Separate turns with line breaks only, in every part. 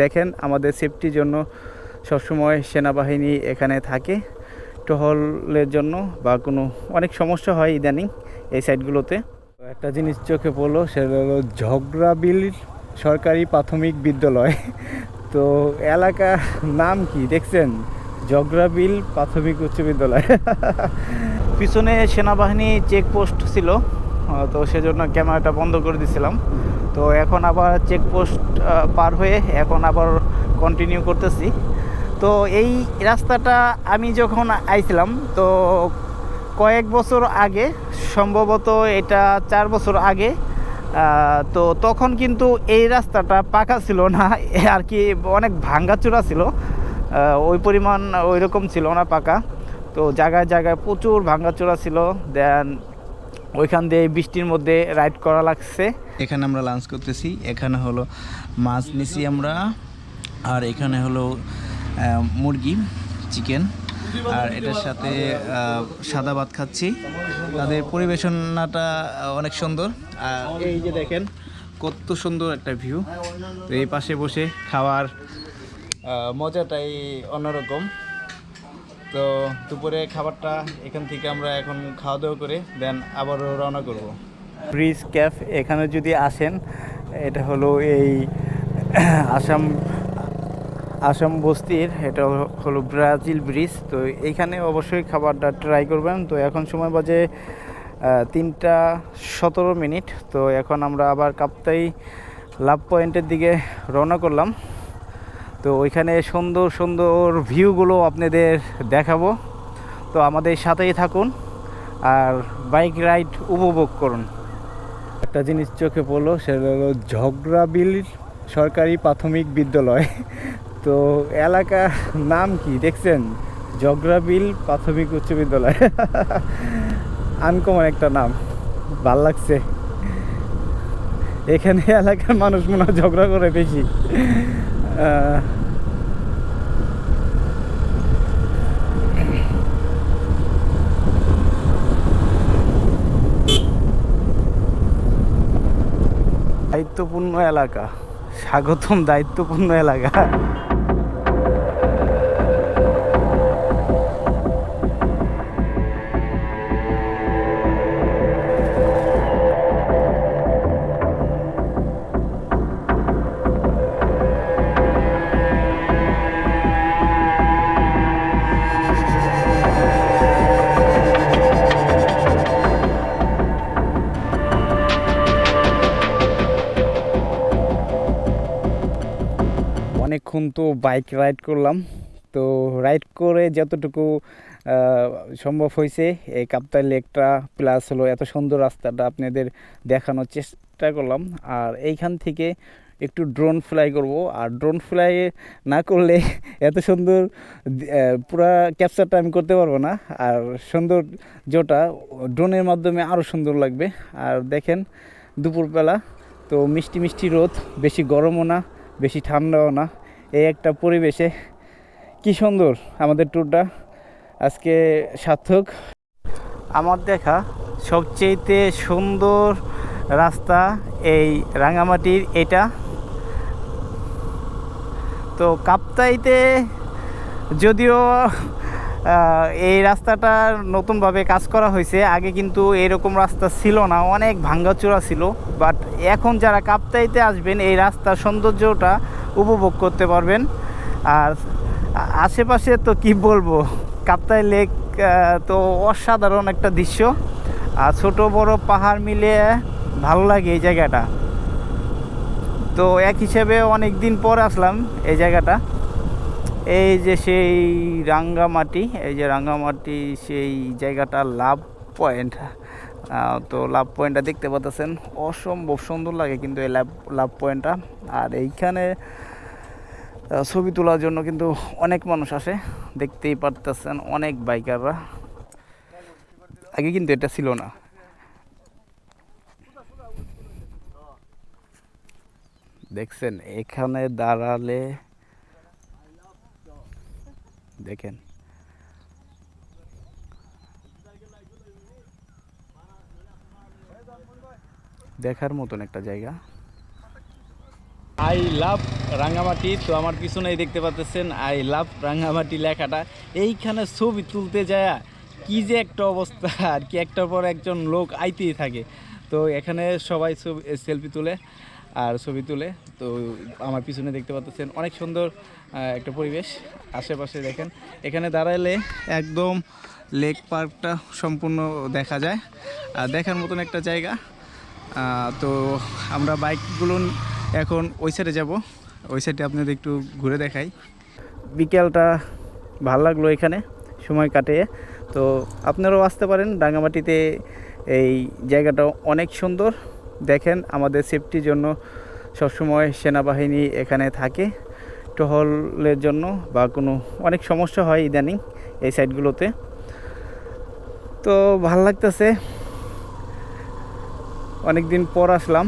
দেখেন, আমাদের সেফটির জন্য সবসময় সেনাবাহিনী এখানে থাকে। টহলের জন্য বা কোনো, অনেক সমস্যা হয় ইদানিং এই সাইডগুলোতে একটা জিনিস চোখে পড়ল, সেটা হলো ঝগড়াবিল সরকারি প্রাথমিক বিদ্যালয়। তো এলাকার নাম কি দেখছেন? জগরাবিল প্রাথমিক উচ্চ বিদ্যালয়। পিছনে সেনাবাহিনী চেকপোস্ট ছিল। তো সেজন্য ক্যামেরাটা বন্ধ করে দিছিলাম। তো এখন আবার চেকপোস্ট পার হয়ে এখন আবার কন্টিনিউ করতেছি। তো এই রাস্তাটা আমি যখন আইছিলাম, তো কয়েক বছর আগে, সম্ভবত এটা চার বছর আগে তো তখন কিন্তু এই রাস্তাটা পাকা ছিল না, আর কি অনেক ভাঙ্গাচোরা ছিল। ওই পরিমাণ ওই রকম ছিল না পাকা। তো জায়গায় জায়গায় প্রচুর ভাঙ্গাচোরা ছিল। দেন ওইখান দিয়ে বৃষ্টির মধ্যে রাইড করা লাগছে। এখানে আমরা লাঞ্চ করতেছি। এখানে হলো মাছ নিছি আমরা। আর এখানে হলো মুরগি চিকেন আর এটার সাথে সাদা ভাত খাচ্ছি। তাদের পরিবেশনাটা অনেক সুন্দর। আর এই যে দেখেন, কত সুন্দর একটা ভিউ এই পাশে বসে খাওয়ার মজাটাই অন্যরকম। তো দুপুরে খাবারটা এখান থেকে আমরা এখন খাওয়া দাওয়া করে দেন আবারও রওনা করব। ব্রিজ ক্যাফ এখানে যদি আসেন, এটা হলো এই আসাম আসাম বস্তির, এটা হলো ব্রাজিল ব্রিজ। তো এইখানে অবশ্যই খাবারটা ট্রাই করবেন। তো এখন সময় বাজে তিনটা সতেরো মিনিট। তো এখন আমরা আবার কাপ্তাই লাভ পয়েন্টের দিকে রওনা করলাম। তো ওইখানে সুন্দর সুন্দর ভিউগুলো আপনাদের দেখাবো। তো আমাদের সাথেই থাকুন আর বাইক রাইড উপভোগ করুন। একটা জিনিস চোখে পড়ল, সেটা হলো ঝগড়াবিল সরকারি প্রাথমিক বিদ্যালয়। তো এলাকার নাম কি দেখছেন? জগরাবিল প্রাথমিক উচ্চ বিদ্যালয়। আনকমন একটা নাম, ভালো লাগছে। এখানে এলাকার মানুষ মনে হয় ঝগড়া করে বেশি। দায়িত্বপূর্ণ এলাকা। স্বাগতম দায়িত্বপূর্ণ এলাকা। অনেকক্ষণ তো বাইক রাইড করলাম। তো রাইড করে যতটুকু সম্ভব হয়েছে, এই কাপ্তাই লেকটা প্লাস হলো এত সুন্দর রাস্তাটা আপনাদের দেখানোর চেষ্টা করলাম। আর এইখান থেকে একটু ড্রোন ফ্লাই করব। আর ড্রোন ফ্লাই না করলে এত সুন্দর পুরা ক্যাপচারটা আমি করতে পারব না। আর সৌন্দর্যটা ড্রোনের মাধ্যমে আরও সুন্দর লাগবে। আর দেখেন দুপুরবেলা, তো মিষ্টি মিষ্টি রোদ, বেশি গরমও না, বেশি ঠান্ডাও না। এই একটা পরিবেশে। কি সুন্দর আমাদের ট্যুরটা আজকে সার্থক। আমার দেখা সবচেয়েতে সুন্দর রাস্তা এই রাঙামাটির এটা। তো কাপ্তাইতে যদিও এই রাস্তাটা নতুনভাবে কাজ করা হয়েছে, আগে কিন্তু এরকম রাস্তা ছিল না, অনেক ভাঙ্গাচোরা ছিল। বাট এখন যারা কাপ্তাইতে আসবেন, এই রাস্তার সৌন্দর্যটা উপভোগ করতে পারবেন। আর আশেপাশে তো কি বলব, কাপ্তাই লেক তো অসাধারণ একটা দৃশ্য। আর ছোট বড় পাহাড় মিলে ভালো লাগে এই জায়গাটা। তো এক হিসেবে অনেক দিন পর আসলাম এই জায়গাটা। এই যে সেই রাঙ্গামাটি, এই যে রাঙ্গামাটি সেই জায়গাটা লাভ পয়েন্ট। তো লাভ পয়েন্টটা দেখতে পাচ্ছেন অসম্ভব সুন্দর লাগে কিন্তু এই লাভ লাভ পয়েন্টটা আর এইখানে ছবি তোলার জন্য কিন্তু অনেক মানুষ আসে। দেখতেই পারতেছেন অনেক বাইকাররা। আগে কিন্তু এটা ছিল না। দেখছেন, এখানে দাঁড়ালে দেখেন। দেখার মতন একটা জায়গা। আই লাভ রাঙ্গামাটি তো আমার পিছনেই দেখতে পাচ্ছেন আই লাভ রাঙ্গামাটি লেখাটা। এইখানে ছবি তুলতে যায়, কি যে একটা অবস্থা, আর কি একটার পর একজন লোক আইতেই থাকে। তো এখানে সবাই ছবি সেলফি তুলে, আর ছবি তুলে, তো আমার পিছনে দেখতে পাচ্ছেন অনেক সুন্দর একটা পরিবেশ। আশেপাশে দেখেন, এখানে দাঁড়াইলে একদম লেক পার্কটা সম্পূর্ণ দেখা যায়, আর দেখার মতন একটা জায়গা। তো আমরা বাইকগুলো এখন ওই সাইডে যাব। ওই সাইডে আপনাদের একটু ঘুরে দেখাই। বিকেলটা ভালো লাগল এখানে, সময় কাটিয়ে। তো আপনারাও আসতে পারেন রাঙামাটিতে এই জায়গাটা অনেক সুন্দর। দেখেন আমাদের সেফটির জন্য সবসময় সেনাবাহিনী এখানে থাকে। টহলের জন্য বা কোনো অনেক সমস্যা হয় ইদানিং এই সাইডগুলোতে তো ভালো লাগতেছে। অনেক দিন পর আসলাম।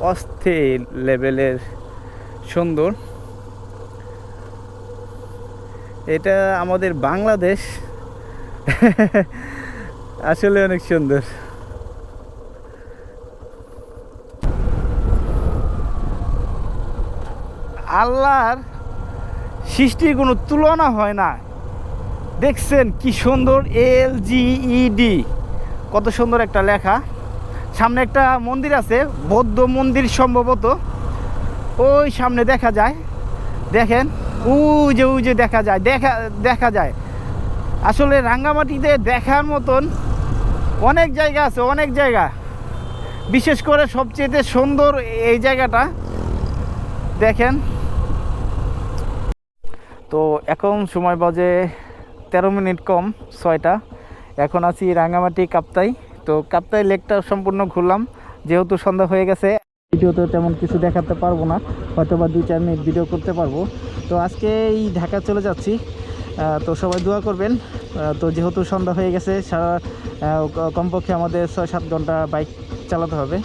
অস্থির লেভেলের সুন্দর। এটা আমাদের বাংলাদেশ। আসলে অনেক সুন্দর। আল্লাহর সৃষ্টির কোনো তুলনা হয় না। দেখছেন কি সুন্দর এল জিইডি কত সুন্দর একটা লেখা। সামনে একটা মন্দির আছে, বৌদ্ধ মন্দির সম্ভবত। ওই সামনে দেখা যায়। দেখেন উই যে দেখা যায়, দেখা দেখা যায়। আসলে রাঙ্গামাটিতে দেখার মতন অনেক জায়গা আছে, অনেক জায়গা। বিশেষ করে সবচেয়ে সুন্দর এই জায়গাটা। দেখেন। তো এখন সময় বাজে তেরো মিনিট কম, ছয়টা। এখন আছি রাঙামাটি কাপ্তাই। তো কাপ্তাই লেকটা সম্পূর্ণ ঘুরলাম, যেহেতু সন্ধ্যা হয়ে গেছে, ভিডিওতে তেমন কিছু দেখাতে পারব না হয়তো বা দুই চার মিনিট ভিডিও করতে পারব। তো আজকে এই ঢাকা চলে যাচ্ছি তো সবাই দোয়া করবেন তো যেহেতু সন্ধ্যা হয়ে গেছে, সারা কমপক্ষে আমাদের ছয় সাত ঘণ্টা বাইক চালাতে হবে।